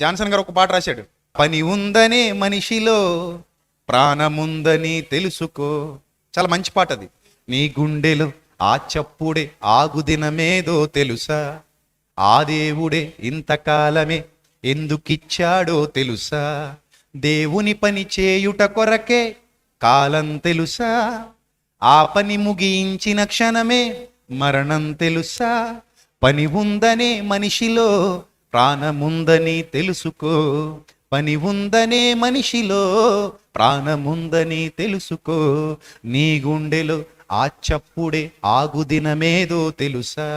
Johnson గారు ఒక పాట రాశాడు. పని ఉందనే మనిషిలో ప్రాణముందని తెలుసుకో. చాలా మంచి పాట అది. నీ గుండెలో ఆ చప్పుడే ఆగుదినమేదో తెలుసా? ఆ దేవుడే ఇంతకాలమే ఎందుకిచ్చాడో తెలుసా? దేవుని పని చేయుట కొరకే కాలం తెలుసా? ఆ పని ముగించిన క్షణమే మరణం తెలుసా? పని ఉందనే మనిషిలో ప్రాణముందని తెలుసుకో పని ఉందనే మనిషిలో ప్రాణముందని తెలుసుకో నీ గుండెలో ఆ చప్పుడే ఆగుదినమేదో తెలుసా?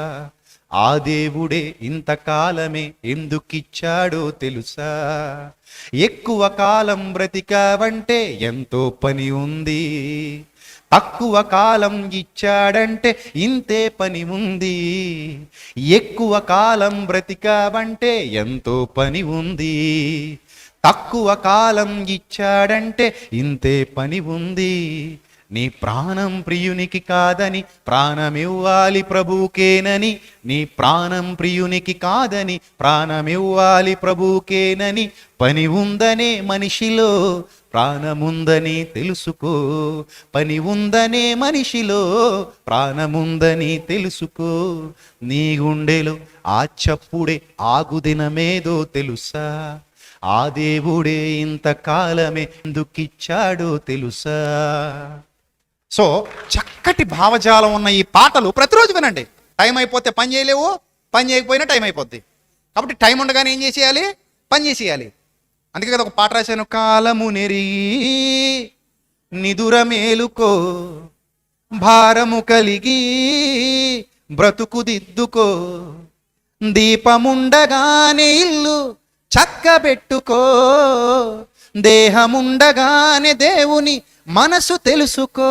ఆ దేవుడే ఇంతకాలమే ఎందుకిచ్చాడో తెలుసా? ఎక్కువ కాలం బ్రతికావంటే ఎంతో పని ఉంది. తక్కువ కాలం ఇచ్చాడంటే ఇంతే పని ఉంది. ఎక్కువ కాలం బ్రతికావంటే ఎంతో పని ఉంది. తక్కువ కాలం ఇచ్చాడంటే ఇంతే పని ఉంది. నీ ప్రాణం ప్రియునికి కాదని ప్రాణమివ్వాలి ప్రభుకేనని నీ ప్రాణం ప్రియునికి కాదని ప్రాణమివ్వాలి ప్రభుకేనని పని ఉందనే మనిషిలో ప్రాణముందని తెలుసుకో. పని ఉందనే మనిషిలో ప్రాణముందని తెలుసుకో. నీ గుండెలో ఆ చప్పుడే ఆగుదినమేదో తెలుసా? ఆ దేవుడే ఇంతకాలమే ఎందుకిచ్చాడో తెలుసా? సో చక్కటి భావజాలం ఉన్న ఈ పాటలు ప్రతిరోజు వినండి. టైం అయిపోతే పని చేయలేవు పని చేయకపోయినా టైం అయిపోద్ది. కాబట్టి టైం ఉండగానే ఏం చేసేయాలి? పని చేసేయాలి. అందుకే కదా ఒక పాట రాశాను కాలము నెరిగి నిదుర మేలుకో భారము కలిగి బ్రతుకు దిద్దుకో దీపముండగానే ఇల్లు చక్కబెట్టుకో దేహముండగానే దేవుని మనసు తెలుసుకో.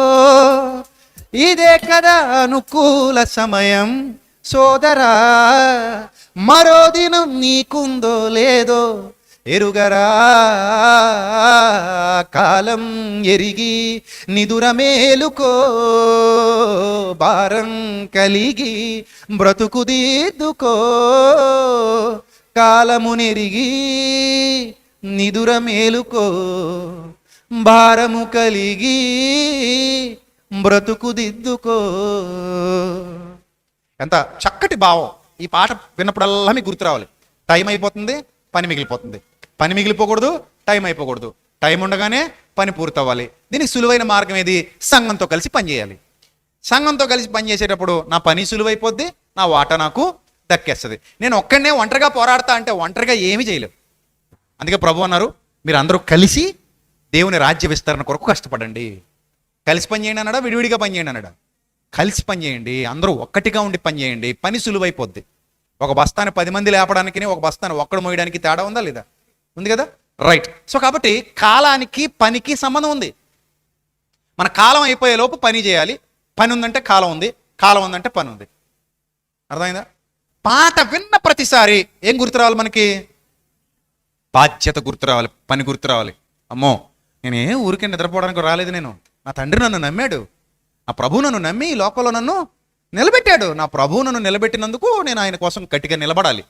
ఇదే కదా అనుకూల సమయం. సోదరా మరో దినం నీకుందో లేదో ఎరుగరా. కాలం ఎరిగి నిదుర మేలుకో. భారం కలిగి బ్రతుకు దిద్దుకో. కాలము నిదుర మేలుకో. భారము కలిగి బ్రతుకు దిద్దుకో ఎంత చక్కటి భావం. ఈ పాట విన్నప్పుడల్లా మీకు గుర్తు రావాలి. టైం అయిపోతుంది పని మిగిలిపోతుంది. పని మిగిలిపోకూడదు టైం అయిపోకూడదు. టైం ఉండగానే పని పూర్తవ్వాలి. దీనికి సులువైన మార్గం ఏది? సంఘంతో కలిసి పని చేయాలి. సంఘంతో కలిసి పనిచేసేటప్పుడు నా పని సులువైపోద్ది నా వాటా నాకు దక్కేస్తుంది. నేను ఒక్కడనే ఒంటరిగా పోరాడతా అంటే ఒంటరిగా ఏమీ చేయలేవు అందుకే ప్రభు అన్నారు మీరు అందరూ కలిసి దేవుని రాజ్య విస్తరణ కొరకు కష్టపడండి. కలిసి పని చేయండి అన్నాడా? విడివిడిగా పని చేయండి అన్నాడా? కలిసి పని చేయండి. అందరూ ఒక్కటిగా ఉండి పని చేయండి. పని సులువైపోద్ది. ఒక బస్తాను పది మంది లేపడానికి ఒక బస్తాను ఒక్కడు మోయడానికి తేడా ఉందా లేదా? ఉంది కదా? రైట్ సో కాబట్టి కాలానికి పనికి సంబంధం ఉంది. మన కాలం అయిపోయే లోపు పని చేయాలి. పని ఉందంటే కాలం ఉంది. కాలం ఉందంటే పని ఉంది. అర్థమైందా? పాట విన్న ప్రతిసారి ఏం గుర్తు రావాలి మనకి? బాధ్యత గుర్తు రావాలి పని గుర్తు రావాలి అమ్మో! నేను ఏ ఊరికే నిద్రపోవడానికి రాలేదు నేను. నా తండ్రి నన్ను నమ్మాడు. నా ప్రభు నన్ను నమ్మి ఈ లోకంలో నన్ను నిలబెట్టాడు. నా ప్రభు నన్ను నిలబెట్టినందుకు నేను ఆయన కోసం గట్టిగా నిలబడాలి.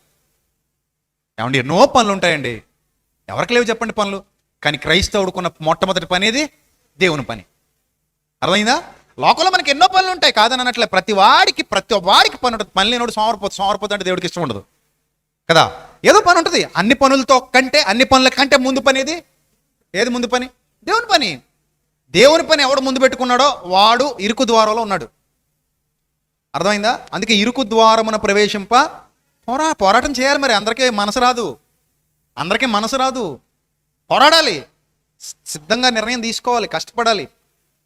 ఏమండి ఎన్నో పనులు ఉంటాయండి. ఎవరికి లేవు చెప్పండి పనులు. కానీ క్రైస్తవుడుకున్న మొట్టమొదటి పని ఏది? దేవుని పని. అర్థమైందా? లోకంలో మనకి ఎన్నో పనులు ఉంటాయి. కాదని అనట్లే ప్రతి వాడికి ప్రతి వాడికి పని ఉంటుంది. పని లేనోడు సోమరిపోతు సోమరిపోతు అంటే దేవుడికి ఇష్టం ఉండదు. కదా? ఏదో పని ఉంటుంది. అన్ని పనులతో కంటే అన్ని పనుల కంటే ముందు పని ఏది? ఏది ముందు పని? దేవుని పని. దేవుని పని ఎవడు ముందు పెట్టుకున్నాడో వాడు ఇరుకు ద్వారంలో ఉన్నాడు. అర్థమైందా? అందుకే ఇరుకు ద్వారమున ప్రవేశింప పోరా పోరాటం చేయాలి మరి. అందరికీ మనసు రాదు. అందరికీ మనసు రాదు. పోరాడాలి. సిద్ధంగా నిర్ణయం తీసుకోవాలి కష్టపడాలి.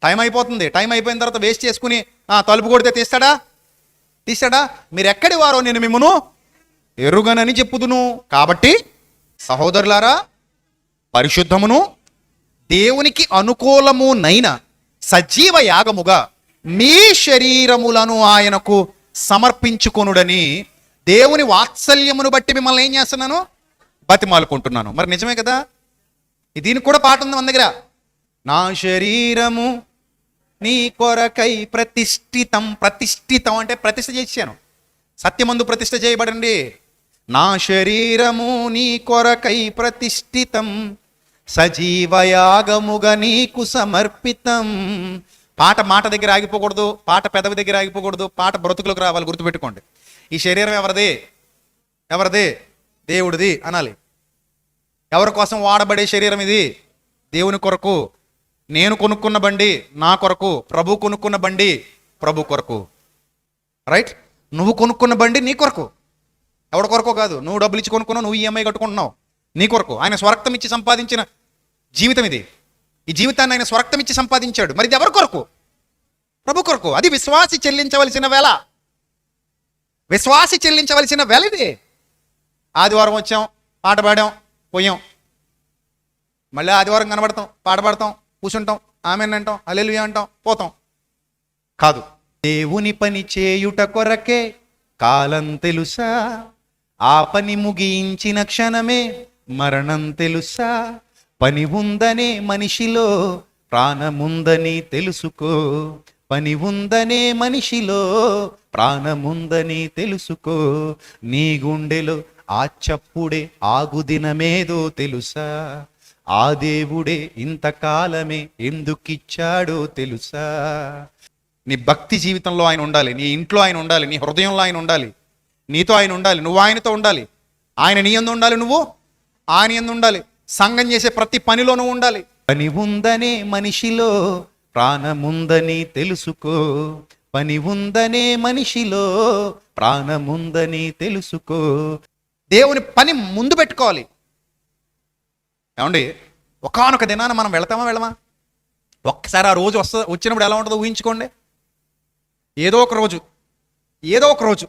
టైం అయిపోతుంది. టైం అయిపోయిన తర్వాత వేస్ట్ చేసుకుని తలుపు కొడితే తీస్తాడా? తీస్తాడా? మీరు ఎక్కడి వారో నేను మిమ్మను ఎరుగనని చెప్పుదును. కాబట్టి సహోదరులారా పరిశుద్ధమును దేవునికి అనుకూలమునైన సజీవ యాగముగా మీ శరీరములను ఆయనకు సమర్పించుకొనుడని దేవుని వాత్సల్యమును బట్టి మిమ్మల్ని ఏం చేస్తున్నాను? బతిమాలుకుంటున్నాను. మరి నిజమే కదా? దీనికి కూడా పాట ఉంది మన దగ్గర. నా శరీరము నీ కొరకై ప్రతిష్ఠితం ప్రతిష్ఠితం అంటే ప్రతిష్ఠ చేశాను. సత్యమందు ప్రతిష్ఠ చేయబడండి నా శరీరము నీ కొరకై ప్రతిష్ఠితం సజీవయాగముగా నీకు సమర్పితం. పాట మాట దగ్గర ఆగిపోకూడదు పాట పెదవి దగ్గర ఆగిపోకూడదు పాట బ్రతుకులకు రావాలి గుర్తుపెట్టుకోండి. ఈ శరీరం ఎవరిది? ఎవరిది? దేవుడిది అనాలి. ఎవరి కోసం వాడబడే శరీరం ఇది? దేవుని కొరకు. నేను కొనుక్కున్న బండి నా కొరకు. ప్రభు కొనుక్కున్న బండి ప్రభు కొరకు. రైట్ నువ్వు కొనుక్కున్న బండి నీ కొరకు. ఎవరి కొరకు కాదు. నువ్వు డబ్బులు ఇచ్చి కొనుక్కున్నావు నువ్వు ఈఎంఐ కట్టుకుంటున్నావు. నీ కొరకు ఆయన స్వరక్తం ఇచ్చి సంపాదించిన జీవితం ఇది. ఈ జీవితాన్ని ఆయన స్వరక్తం ఇచ్చి సంపాదించాడు. మరి ఇది ఎవరి కొరకు? ప్రభు కొరకు. అది విశ్వాసి చెల్లించవలసిన వేళ. విశ్వాసి చెల్లించవలసిన వేళ ఇది. ఆదివారం వచ్చాం పాట పాడాం పోయాం. మళ్ళీ ఆదివారం కనబడతాం పాట పాడతాం కూర్చుంటాం ఆమె అంటాం అల్లెలు అంటాం పోతాం. కాదు. దేవుని పని చేయుట కొరకే కాలం తెలుసా? ఆ పని ముగించిన క్షణమే మరణం తెలుసా? పని ఉందనే మనిషిలో ప్రాణముందని తెలుసుకో. పని ఉందనే మనిషిలో ప్రాణముందని తెలుసుకో. నీ గుండెలో ఆ చప్పుడే ఆగుదినమేదో తెలుసా? ఆ దేవుడే ఇంతకాలమే ఎందుకిచ్చాడో తెలుసా? నీ భక్తి జీవితంలో ఆయన ఉండాలి నీ ఇంట్లో ఆయన ఉండాలి నీ హృదయంలో ఆయన ఉండాలి నీతో ఆయన ఉండాలి నువ్వు ఆయనతో ఉండాలి. ఆయన నీ ఎందు ఉండాలి నువ్వు? ఆయన ఎందు ఉండాలి. సంఘం చేసే ప్రతి పనిలో నువ్వు ఉండాలి. పని ఉందనే మనిషిలో ప్రాణముందని తెలుసుకో. పని ఉందనే మనిషిలో ప్రాణముందని తెలుసుకో. దేవుని పని ముందు పెట్టుకోవాలి. ఏమండి? ఒకానొక దినాన మనం వెళతామా వెళ్ళమా? ఒక్కసారి ఆ రోజు వస్త వచ్చినప్పుడు ఎలా ఉంటుందో ఊహించుకోండి. ఏదో ఒక రోజు ఏదో ఒక రోజు.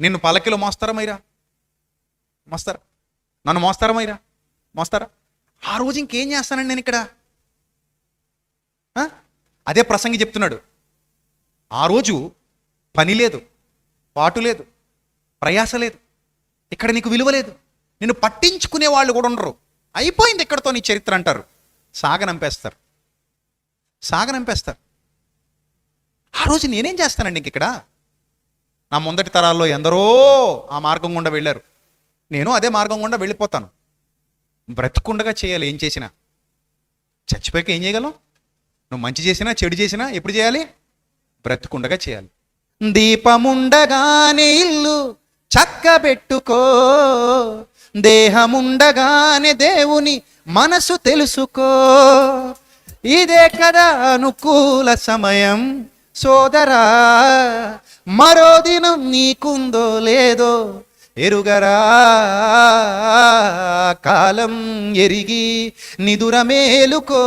నిన్ను పలకిలో మోస్తారా మైరా? మోస్తారా? నన్ను మోస్తారా మైరా? మోస్తారా? ఆ రోజు ఇంకేం చేస్తానండి నేను ఇక్కడ? అదే ప్రసంగి చెప్తున్నాడు. ఆ రోజు పని లేదు పాటు లేదు ప్రయాస లేదు ఇక్కడ నీకు విలువ లేదు నిన్ను పట్టించుకునే వాళ్ళు కూడా ఉండరు. అయిపోయింది ఇక్కడతో నీ చరిత్ర అంటారు. సాగనంపేస్తారు సాగనంపేస్తారు ఆ రోజు నేనేం చేస్తానండి ఇంక ఇక్కడ? నా ముందటి తరాల్లో ఎందరో ఆ మార్గం గుండా వెళ్ళారు. నేను అదే మార్గం గుండా వెళ్ళిపోతాను. బ్రతుకుండగా చేయాలి ఏం చేసినా. చచ్చిపోయాక ఏం చేయగలం? నువ్వు మంచి చేసినా చెడు చేసినా ఎప్పుడు చేయాలి? బ్రతుకుండగా చేయాలి. దీపముండగానే ఇల్లు చక్కబెట్టుకో. దేహముండగానే దేవుని మనసు తెలుసుకో. ఇదే కదా అనుకూల సమయం సోదరా. మరో దినం నీకుందో లేదో ఎరుగరా కాలం ఎరిగి నిదుర మేలుకో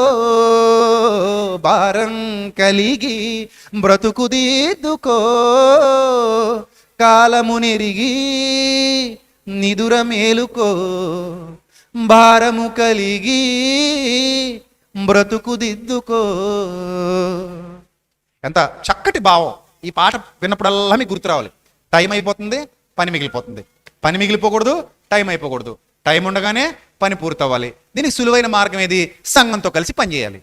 భారం కలిగి బ్రతుకు దిద్దుకో కాలమునెరిగి నిదుర మేలుకో భారము కలిగి బ్రతుకు దిద్దుకో. ఎంత చక్కటి భావం. ఈ పాట విన్నప్పుడల్లా మీకు గుర్తు రావాలి. టైం అయిపోతుంది పని మిగిలిపోతుంది. పని మిగిలిపోకూడదు టైం అయిపోకూడదు. టైం ఉండగానే పని పూర్తవ్వాలి. దీనికి సులువైన మార్గం ఏది? సంఘంతో కలిసి పనిచేయాలి.